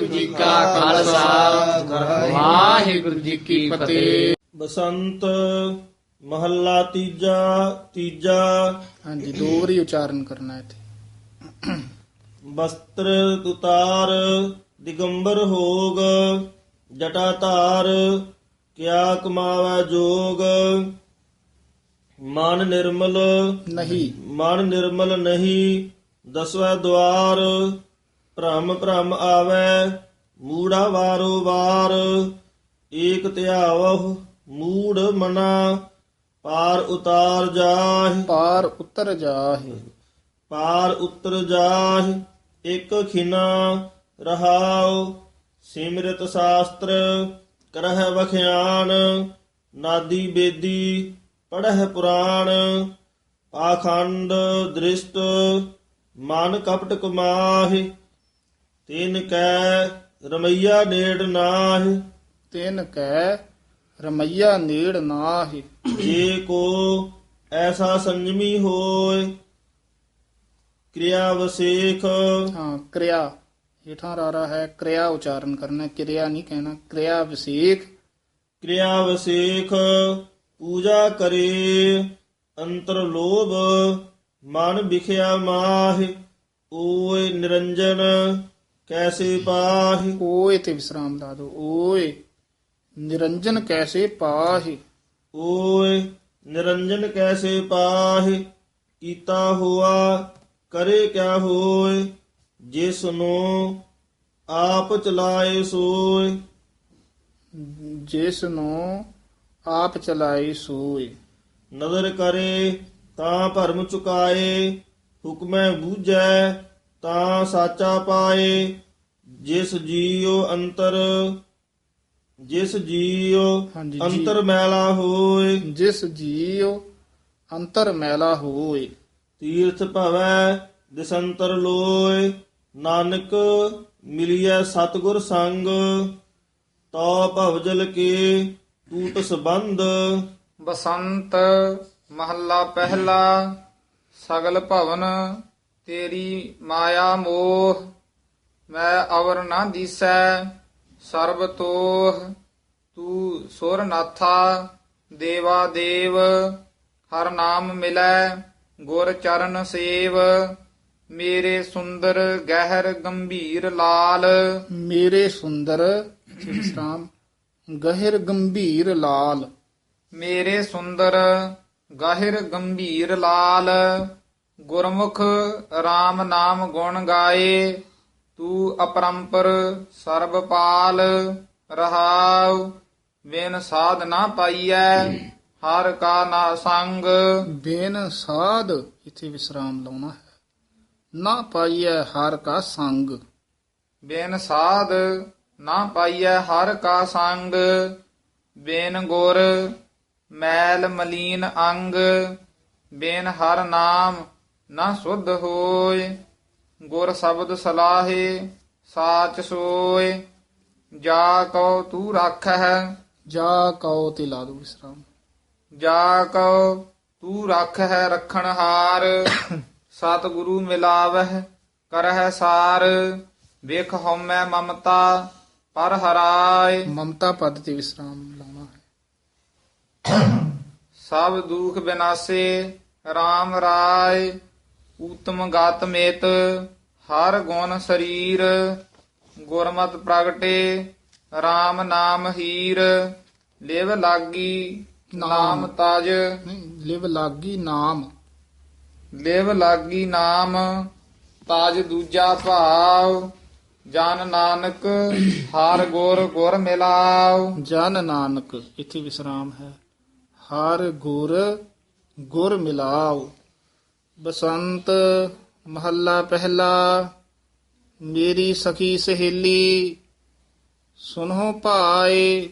ਵਾਹਿਗੁਰੂ ਜੀ ਕਾ ਖਾਲਸਾ ਵਾਹਿਗੁਰੂ ਜੀ ਕੀ ਫਤਿਹ। ਬਸੰਤ ਮਹੱਲਾ ਤੀਜਾ ਤੀਜਾ। ਹਾਂਜੀ ਦੋ ਵਾਰੀ ਉਚਾਰਨ ਕਰਨਾ ਹੈ ਇੱਥੇ। ਬਸਤਰ ਤੁਤਾਰ ਦਿਗੰਬਰ ਹੋਗ ਜਟਾ ਧਾਰ ਕਿਆ ਕਮਾਵੇ ਜੋਗ। ਮਨ ਨਿਰਮਲ ਨਹੀਂ। ਮਨ ਨਿਰਮਲ ਨਹੀਂ ਦਸਵੇਂ ਦਵਾਰ ਭ੍ਰਮ ਭ੍ਰਮ ਆਵੇ ਮੂੜਾ ਵਾਰੋ ਵਾਰ ਏਕ ਧਿਆਵਹ ਮੂੜ ਮਨਾ ਪਾਰ ਉਤਾਰ ਜਾਹਿ। ਪਾਰ ਉਤਰ ਜਾਹੇ। ਪਾਰ ਉਤਰ ਜਾਹਿ ਇਕ ਖਿਨਾ ਰਹਾਉ ਸਿਮਰਤ ਸ਼ਾਸਤਰ ਕਰਹਿ ਵਖਿਆਨ ਨਾਦੀ ਬੇਦੀ ਪੜਹਿ ਪੁਰਾਣ ਪਾਖੰਡ ਦ੍ਰਿਸ਼ਟ ਮਨ ਕਪਟ ਕਮਾਹਿ। ਤਿਨ ਕੈ ਰਮਈਆ ਨੇੜ ਨਾਹਿ। ਤਿਨ ਕੈ ਰਮਈਆ ਨੇੜ ਨਾਹੀ। ਜੇ ਕੋ ਐਸਾ ਸੰਜਮੀ ਹੋਏ ਕਿਰਿਆ ਵਸੇਖ। ਹਾਂ ਕਿਰਿਆ। ਹੇਠਾਂ ਰਾਰਾ ਹੈ ਕਿਰਿਆ ਉਚਾਰਨ ਕਰਨਾ ਕਿਰਿਆ ਨਹੀਂ ਕਹਿਣਾ ਕਿਰਿਆ ਵਿਸੇਖ। ਕਿਰਿਆ ਵਸੇਖ ਪੂਜਾ ਕਰੇ ਅੰਤਰ ਲੋਭ ਮਨ ਵਿਖਿਆ ਮਾਹਿ ਓਏ ਨਿਰੰਜਨ। ਕੈਸੇ ਪਾਹਿ? ਓਏ ਤੇ ਵਿਸਰਾਮ ਲਾ ਦੋ ਓਏ। ਨਿਰੰਜਨ ਕੈਸੇ ਪਾਹੇ? ਓਏ ਨਿਰੰਜਨ ਕੈਸੇ ਪਾਹਿ? ਕੀਤਾ ਹੋਆ ਕਰੇ ਕਿਆ ਹੋਏ? ਜਿਸ ਨੂੰ ਆਪ ਚਲਾਏ ਸੋਏ। ਜਿਸ ਨੂੰ ਆਪ ਚਲਾਈ ਸੋਏ। ਨਦਰ ਕਰੇ ਤਾਂ ਭਰਮ ਚੁਕਾਏ। ਹੁਕਮੈ ਬੂਝੈ ਤਾਂ ਸਾਚਾ ਪਾਏ ਜਿਸ ਜੀਉ ਅੰਤਰ ਜਿਸ ਜੀਉ ਹਾਂਜੀ, ਜੀ। ਅੰਤਰ ਮੈਲਾ ਹੋਏ। ਜਿਸ ਜੀਉ ਅੰਤਰ ਮੈਲਾ ਹੋਏ। ਤੀਰਥ ਭਵੈ ਦਿਸੰਤਰ ਲੋਏ ਨਾਨਕ ਮਿਲਿਆ ਸਤਗੁਰ ਸੰਗ। ਤੋ ਭਵਜਲ ਕੇ ਟੂਟ ਸੰਬੰਧ। ਬਸੰਤ ਮਹੱਲਾ ਪਹਿਲਾ ਸਗਲ ਭਵਨ ਤੇਰੀ ਮਾਇਆ ਮੋਹ ਮੈਂ ਅਵਰ ਨਾ ਦੀਸੈ ਸਰਬ ਤੋਹ। ਤੂੰ ਸੁਰ ਨਾਥਾ ਦੇਵਾ ਦੇਵ ਹਰ ਨਾਮ ਮਿਲੈ ਗੁਰ ਚਰਨ ਸੇਵ। ਮੇਰੇ ਸੁੰਦਰ ਗਹਿਰ ਗੰਭੀਰ ਲਾਲ। ਮੇਰੇ ਸੁੰਦਰ ਵਿਸਰਾਮ ਗਹਿਰ ਗੰਭੀਰ ਲਾਲ। ਮੇਰੇ ਸੁੰਦਰ ਗਹਿਰ ਗੰਭੀਰ ਲਾਲ। ਗੁਰਮੁਖ RAM ਨਾਮ ਗੁਣ ਗਾਏ ਤੂੰ ਅਪਰੰਪਰ ਸਰਬ ਪਾਲ ਰਹਾਉ ਬਿਨ ਸਾਧ ਨਾ ਪਾਈਐ ਹਰ ਕਾ ਨਾ ਸੰਗ। ਬਿਨ ਸਾਧ ਇਥੇ ਵਿਸਰਾਮ ਲਾਉਣਾ ਹੈ। ਨਾ ਪਾਈਐ ਹਰ ਕਾ ਸੰਗ। ਬਿਨ ਸਾਧ ਨਾ ਪਾਈਐ ਹਰ ਕਾ ਸੰਗ। ਬਿਨ ਗੁਰ ਮੈਲ ਮਲੀਨ ਅੰਗ। ਬਿਨ ਹਰ ਨਾਮ ਨਾ ਸੁਧ ਹੋਏ ਗੁਰ ਸ਼ਬਦ ਸਲਾਹੇ ਸਾਚ ਸੋਏ। ਜਾ ਕਉ ਤੂੰ ਰੱਖਹਿ। ਜਾ ਕਉ ਤੇ ਲਾ ਦੋ ਵਿਸਰਾਮ। ਜਾ ਕਉ ਤੂੰ ਰੱਖਹਿ ਰੱਖਣ ਹਾਰ। ਸਤ ਗੁਰੂ ਮਿਲਾਵਹਿ ਕਰਹਿ ਸਾਰ। ਵੇਖ ਹਉਮੈ ਮਮਤਾ ਪਰ ਹਰਾਏ। ਮਮਤਾ ਪਦ ਤੇ ਵਿਸਰਾਮ ਲਾਉਣਾ ਹੈ। ਸਭ ਦੁਖ ਬਿਨਾਸੇ RAM ਰਾਏ। ਊਤਮ ਗਤ ਮੇਤ ਹਰ ਗੁਣ ਸਰੀਰ ਗੁਰਮਤ ਪ੍ਰਗਟੇ RAM ਨਾਮ ਹੀਰ ਲਿਵ ਲਾਗੀ ਨਾਮ ਤਜ। ਲਿਵ ਲਾਗੀ ਨਾਮ। ਲਿਵ ਲਾਗੀ ਨਾਮ ਤਾਜ ਦੂਜਾ ਭਾਵ ਜਨ ਨਾਨਕ ਹਰ ਗੁਰ ਗੁਰ ਮਿਲਾਉ ਜਨ ਨਾਨਕ ਇੱਥੇ ਵਿਸਰਾਮ ਹੈ। ਹਰ ਗੁਰ ਗੁਰ ਮਿਲਾਉ ਬਸੰਤ ਮਹੱਲਾ ਪਹਿਲਾ, ਮੇਰੀ ਸਖੀ ਸਹੇਲੀ ਸੁਨੋ ਭਾਏ,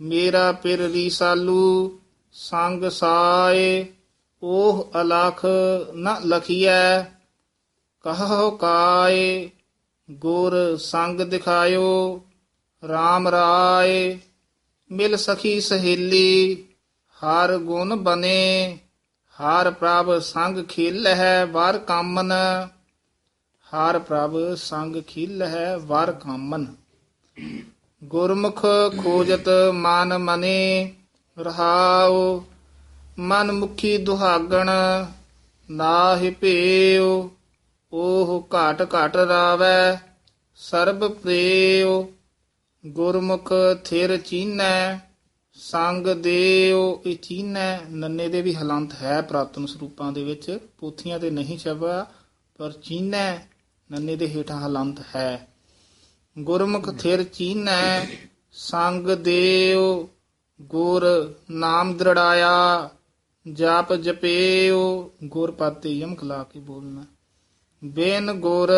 ਮੇਰਾ ਪਿਰ ਰੀਸਾਲੂ, ਸੰਗ ਸਾਏ ਉਹ ਅਲਖ ਨ ਲਖੀਐ ਕਹੋ ਕਾਏ, ਗੁਰ ਸੰਗ ਦਿਖਾਇਓ RAM ਰਾਏ, ਮਿਲ ਸਖੀ ਸਹੇਲੀ, ਹਰ ਗੁਣ ਬਨੇ। ਹਰ ਪ੍ਰਭ ਸੰਗ ਖਿਲ ਹੈ ਵਰ ਕਾਮਨ। ਹਰ ਪ੍ਰਭ ਸੰਗ ਖਿਲ ਹੈ ਵਰ ਕਾਮਨ। ਗੁਰਮੁਖ ਖੋਜਤ ਮਨ ਮਨੇ, ਰਹਾਉ ਮਨ ਮੁਖੀ ਦੁਹਾਗਣ, ਨਾਹਿ ਭੇਉ ਉਹ ਘਾਟ ਘਾਟ ਰਾਵੈ, ਸਰਬ ਪ੍ਰੇਉ। ਗੁਰਮੁਖ ਥਿਰ ਚੀਨੈ ਸੰਗ ਦੇਉ ਇਹ ਚੀਨੈ, ਨੰਨੇ ਦੇ ਵੀ ਹਲੰਤ ਹੈ ਪ੍ਰਾਤਨ ਸਰੂਪਾਂ ਦੇ ਵਿੱਚ, ਪੋਥੀਆਂ ਤੇ ਨਹੀਂ ਛਪਾ ਪਰ ਚੀਨੈ, ਨੰਨੇ ਦੇ ਹੇਠਾਂ ਹਲੰਤ ਹੈ। ਗੁਰਮੁਖ ਥਿਰ ਚੀਨੈ, ਸੰਗ ਦੇਉ, ਗੁਰ ਨਾਮ ਦ੍ਰਿੜਾਇਆ, ਜਾਪ ਜਪੇਉ, ਗੁਰ ਪਾਤੇ ਯਮਕ ਲਾ ਕੇ ਬੋਲਣਾ। ਬੇਨ ਗੁਰ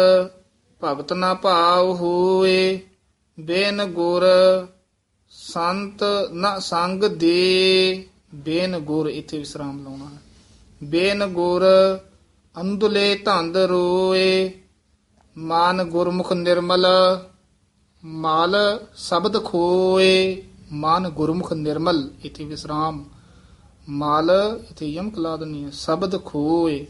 ਭਗਤ ਨਾ ਭਾਵ ਹੋਏ, ਬੇਨ ਗੁਰ ਸੰਤ ਨਾ ਸੰਗ ਦੇ ਬੇਨ ਗੁਰ, ਇੱਥੇ ਵਿਸਰਾਮ ਲਾਉਣਾ ਹੈ। ਬੇਨ ਗੁਰ ਅੰਧਲੇ ਧੰਦ ਰੋਏ, ਮਾਨ ਗੁਰਮੁਖ ਨਿਰਮਲ, ਮਾਲ ਸ਼ਬਦ ਖੋਏ, ਮਾਨ ਗੁਰਮੁਖ ਨਿਰਮਲ, ਇਥੇ ਵਿਸਰਾਮ। ਮਾਲ ਇਥੇ ਯਮ ਕਲਾ ਦਨੀ ਸ਼ਬਦ ਖੋਏ।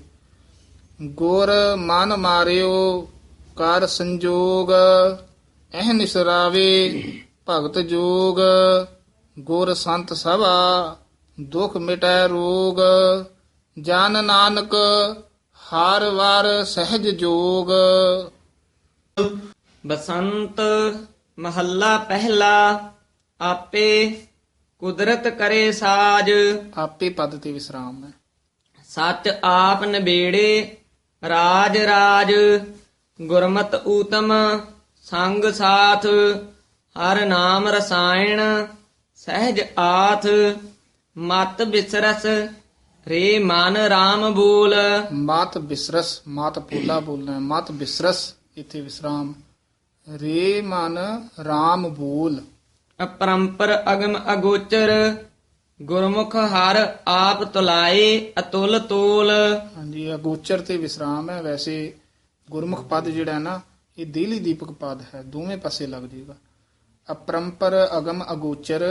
ਗੁਰ ਮਨ ਮਾਰਿਓ, ਕਰ ਸੰਜੋਗ, ਐਹ ਨਿਸਰਾਵੇ। ਭਗਤ ਜੋਗ ਗੁਰ ਸੰਤ ਸਭਾ ਦੁਖ ਮਿਟੈ ਰੋਗ ਜਨ ਨਾਨਕ ਹਰ ਵਾਰ ਸਹਿਜ ਜੋਗ। ਬਸੰਤ ਮਹੱਲਾ ਪਹਿਲਾ ਆਪੇ ਕੁਦਰਤ ਕਰੇ ਸਾਜ। ਆਪੇ ਪਦ ਤੇ ਵਿਸਰਾਮ ਹੈ। ਸੱਚ ਆਪ ਨਿਬੇੜੇ ਰਾਜ ਰਾਜ। ਗੁਰਮਤ ਊਤਮ ਸੰਗ ਸਾਥ। ਹਰ ਨਾਮ ਰਸਾਇਣ ਸਹਿਜ ਆਥ ਮਤ ਬਿਸਰਸ ਰੇ ਮਨ RAM ਬੋਲ। ਮਾਤ ਬਿਸਰਸ ਮਾਤ ਪੋਲਾ ਬੋਲਣਾ ਮਾਤ ਬਿਸਰਸ ਇਥੇ ਵਿਸਰਾਮ। ਰੇ ਮਨ RAM ਬੋਲ। ਅਪਰੰਪਰ ਅਗਮ ਅਗੋਚਰ ਗੁਰਮੁਖ ਹਰ ਆਪ ਤੁਲਾਏ ਅਤੁਲ ਤੋਲ। ਹਾਂਜੀ ਅਗੋਚਰ ਤੇ ਵਿਸਰਾਮ ਹੈ। ਵੈਸੇ ਗੁਰਮੁਖ ਪਦ ਜਿਹੜਾ ਹੈ ਨਾ ਇਹ ਦੇਲੀ ਦੀਪਕ ਪਦ ਹੈ। ਦੋਵੇਂ ਪਾਸੇ ਲੱਗ ਜਾਏਗਾ। ਅਪਰੰਪਰ ਅਗਮ ਅਗੋਚਰ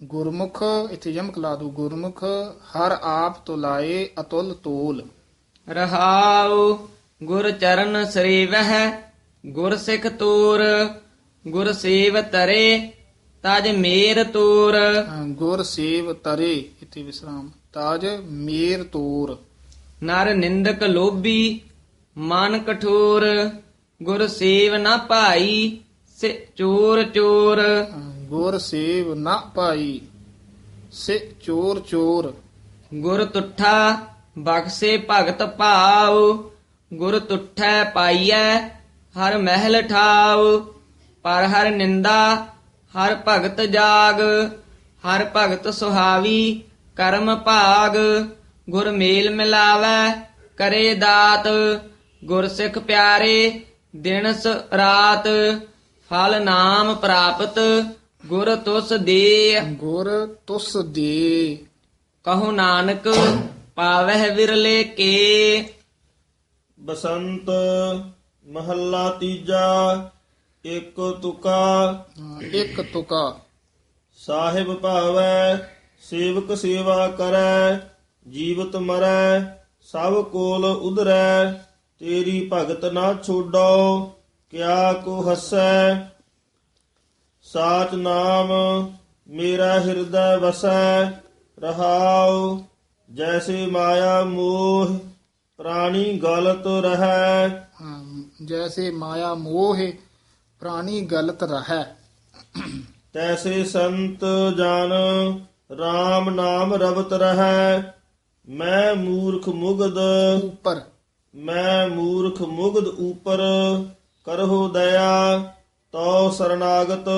ਗੁਰਮੁਖ ਇੱਥੇ ਯਮਕ ਲਾ ਦੋ ਗੁਰਮੁਖ ਹਰ ਆਪ ਤੁਲਾਏ ਅਤੁਲ ਤੋਲ। ਰਹਾਉ ਗੁਰ ਚਰਨ ਸਰੀਵਹਿ ਗੁਰ ਸਿੱਖ ਤੂਰ ਗੁਰ ਸੇਵ ਤਰੇ ਤਜ ਮੇਰ ਤੂਰ। ਗੁਰ ਸੇਵ ਤਰੇ ਇੱਥੇ ਵਿਸਰਾਮ। ਤਾਜ ਮੇਰ ਤੋਰ। ਨਰ ਨਿੰਦਕ ਲੋਭੀ ਮਨ ਕਠੋਰ ਗੁਰ ਸੇਵ ਨਾ ਭਾਈ ਸੇ ਚੋਰ ਚੋਰ। ਗੁਰ ਸੇਵ ਨਾ ਪਾਈ। ਸੇ ਚੋਰ ਚੋਰ। ਗੁਰ ਤੁਠਾ ਬਖਸੇ ਭਗਤ ਭਾਉ। ਗੁਰ ਤੁਠੈ ਪਾਈਐ ਹਰ ਮਹਿਲ ਠਾਉ। ਪਰ ਹਰ ਨਿੰਦਾ ਹਰ ਭਗਤ ਜਾਗ। ਹਰ ਭਗਤ ਸੁਹਾਵੀ ਕਰਮ ਭਾਗ। ਗੁਰ ਮੇਲ ਮਿਲਾਵੈ ਕਰੇ ਦਾਤ। ਗੁਰ ਸਿੱਖ ਪਿਆਰੇ ਦਿਨਸ ਰਾਤ। ਫਲ ਨਾਮ ਪ੍ਰਾਪਤ ਗੁਰ ਤੁਸ ਦੇ ਗੁਰ ਤੁਸ ਦੇ ਕਹੋ ਨਾਨਕ ਪਾਵਹਿ ਵਿਰਲੇ ਕੇ ਬਸੰਤ ਮਹੱਲਾ ਤੀਜਾ ਇੱਕ ਤੁਕਾ। ਇੱਕ ਤੁਕਾ। ਸਾਹਿਬ ਭਾਵੈ ਸੇਵਕ ਸੇਵਾ ਕਰੈ ਜੀਵਤ ਮਰੈ ਸਭ ਕੋਲ ਉਧਰੈ ਤੇਰੀ ਭਗਤ ਨਾ ਛੋਡੋ। ਕਿਆ ਕੋ ਹਸੈ? ਸਾਚ ਨਾਮ ਮੇਰਾ ਹਿਰਦੈ ਵਸੈ। ਰਹਾਉ ਜੈਸੇ ਮਾਇਆ ਮੋਹ ਪ੍ਰਾਣੀ ਗਲਤ ਰਹੈ। ਜੈਸੇ ਮਾਇਆ ਮੋਹ ਪ੍ਰਾਣੀ ਗਲਤ ਰਹੈ। ਤੈਸੇ ਸੰਤ ਜਨ RAM ਨਾਮ ਰਵਤ ਰਹੈ। ਮੈਂ ਮੂਰਖ ਮੁਗਦ ਉੱਪਰ। ਮੈਂ ਮੂਰਖ ਮੁਗਦ ਉਪਰ। ਕਰਹੁ ਦਇਆ ਤਉ ਸਰਨਾਗਤ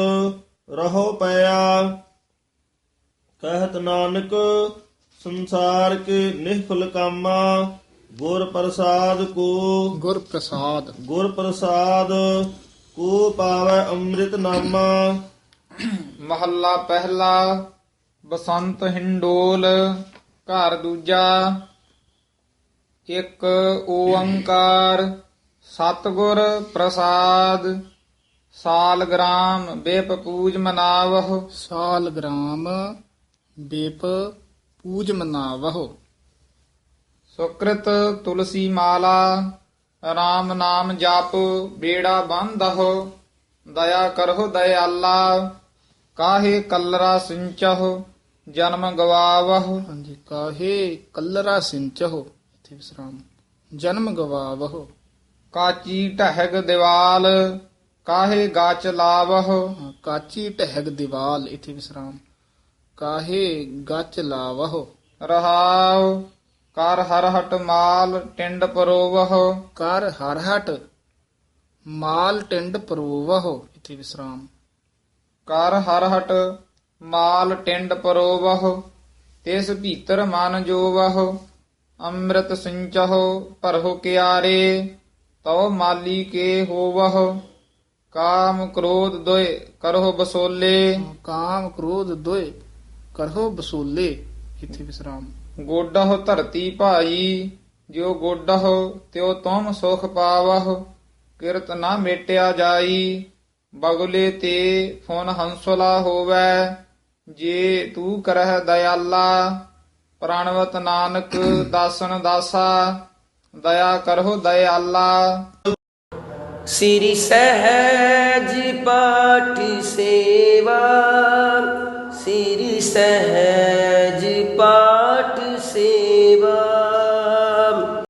ਰਹੋ ਪਿਆ। ਕਹਿਤ ਨਾਨਕ ਸੰਸਾਰ ਕੇ ਨਿਹਫਲ ਕਾਮਾ ਗੁਰ ਪ੍ਰਸਾਦ ਕੋ ਗੁਰ ਪ੍ਰਸਾਦ। ਗੁਰ ਪ੍ਰਸਾਦ ਕੋ ਪਾਵੈ ਅੰਮ੍ਰਿਤ ਨਾਮਾ। ਮਹੱਲਾ ਪਹਿਲਾ ਬਸੰਤ ਹਿੰਡੋਲ ਘਰ ਦੂਜਾ ਇੱਕ ਓੰਕਾਰ। ਸਤਿਗੁਰ ਪ੍ਰਸਾਦ ਸਾਲ ਗ੍ਰਾਮ ਬੇਪ ਪੂਜ ਮਨਾਵਹੁ। ਸਾਲ ਗ੍ਰਾਮ ਬੇਪ ਪੂਜ ਮਨਾਵਹੁ। ਸੁਕ੍ਰਿਤ ਤੁਲਸੀ ਮਾਲਾ RAM ਨਾਮ ਜਪ ਬੇੜਾ ਬੰਦਹੁ ਦਇਆ ਕਰਹੁ ਦਇਆਲਾ ਕਾਹੇ ਕਲਰਾ ਸਿੰਚਹੁ ਜਨਮ ਗਵਾਵਹੁ। ਹਾਂਜੀ ਕਾਹੇ ਕਲਰਾ ਸਿੰਚਹੁ ਇਥੇ ਵਿਸਰਾਮ। ਜਨਮ ਗਵਾਵਹੁ। ਕਾਚੀ ਢਹਿਗ ਦੀਵਾਲ ਕਾਹੇ ਗਾਚ ਲਾਵਹੁ? ਹਾਂ, ਕਾਚੀ ਢਹਿਗ ਦੀਵਾਲ ਇਥੇ ਵਿਸਰਾਮ। ਕਾਹੇ ਗੱਚ ਲਾਵਹੁ? ਰਹਾਉ ਕਰ ਹਰ ਹਟ ਮਾਲ ਟਿੰਡ ਪਰੋਵਹੁ। ਕਰ ਹਰਹਟ ਮਾਲ ਟਿੰਡ ਪਰੋਵਹੁ। ਇਥੇ ਵਿਸਰਾਮ। ਕਰ ਹਰ ਹਟ ਮਾਲ ਟਿੰਡ ਪਰੋਵਹੁ। ਤਿਸ ਭੀਤਰ ਮਨ ਜੋਵਹੁ। ਅੰਮ੍ਰਿਤ ਸਿੰਚਹੁ ਭਰਹੁ ਕਿਆਰੇ। ਤਉ ਮਾਲੀ ਕੇ ਹੋਵਹੁ ਕਾਮ ਕ੍ਰੋਧ ਦੋਇ ਕਰਹੁ ਬਸੋਲੇ। ਕਾਮ ਕ੍ਰੋਧ ਦੋਇ ਕਰਹੁ ਬਸੂਲੇ ਇਥੇ ਵਿਸਰਾਮ। ਗੋਡਹੁ ਧਰਤੀ ਭਾਈ ਜੋ ਗੋਡਹੁ ਤਿਉ ਤੁਮ ਸੁਖ ਪਾਵਹੁ ਕਿਰਤ ਨਾ ਮੇਟਿਆ ਜਾਈ। ਬਗਲੇ ਤੇ ਫੁਨ ਹੰਸਲਾ ਹੋਵੈ ਜੇ ਤੂੰ ਕਰਹਿ ਦਇਆਲਾ। ਪ੍ਰਾਣਵਤ ਨਾਨਕ ਦਾਸਨ ਦਾਸਾ दया करो दया अल्लाह श्री सहज पाठ सेवा श्री सहज पाठ सेवा।